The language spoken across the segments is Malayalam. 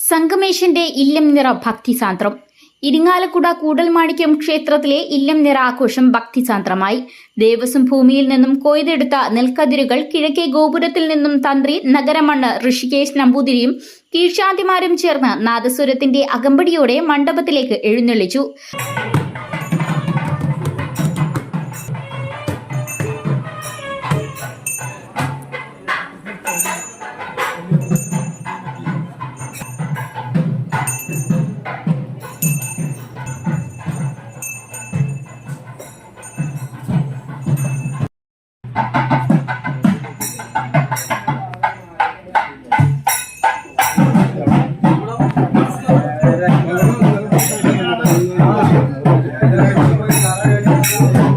സംഗമേശന്റെ ഇല്ലം നിറ ഭക്തിസാന്ദ്രം. ഇരിങ്ങാലക്കുട കൂടൽമാണിക്യം ക്ഷേത്രത്തിലെ ഇല്ലം നിറ ആഘോഷം ഭക്തിസാന്ദ്രമായി. ദേവസ്വം ഭൂമിയിൽ നിന്നും കൊയ്തെടുത്ത നെൽക്കതിരുകൾ കിഴക്കേ ഗോപുരത്തിൽ നിന്നും തന്ത്രി നഗരമണ്ണ് ഋഷികേശ് നമ്പൂതിരിയും കീഴ്ശാന്തിമാരും ചേർന്ന് നാദസ്വരത്തിന്റെ അകമ്പടിയോടെ മണ്ഡപത്തിലേക്ക് എഴുന്നള്ളിച്ചു. Música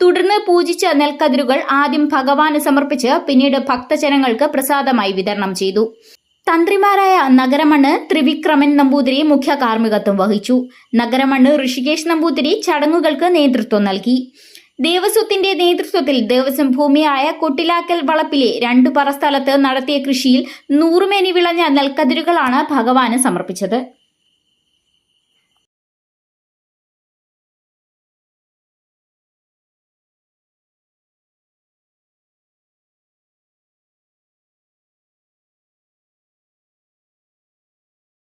തുടർന്ന് പൂജിച്ച നെൽക്കതിരുകൾ ആദ്യം ഭഗവാന് സമർപ്പിച്ച് പിന്നീട് ഭക്തജനങ്ങൾക്ക് പ്രസാദമായി വിതരണം ചെയ്തു. തന്ത്രിമാരായ നഗരമണ്ണ് ത്രിവിക്രമൻ നമ്പൂതിരി മുഖ്യ കാർമ്മികത്വം വഹിച്ചു. നഗരമണ്ണ് ഋഷികേശ് നമ്പൂതിരി ചടങ്ങുകൾക്ക് നേതൃത്വം നൽകി. ദേവസ്വത്തിന്റെ നേതൃത്വത്തിൽ ദേവസ്വം ഭൂമിയായ കൊട്ടിലാക്കൽ വളപ്പിലെ രണ്ടു പറ സ്ഥലത്ത് നടത്തിയ കൃഷിയിൽ നൂറുമേനി വിളഞ്ഞ നെൽക്കതിരുകളാണ് ഭഗവാന് സമർപ്പിച്ചത്.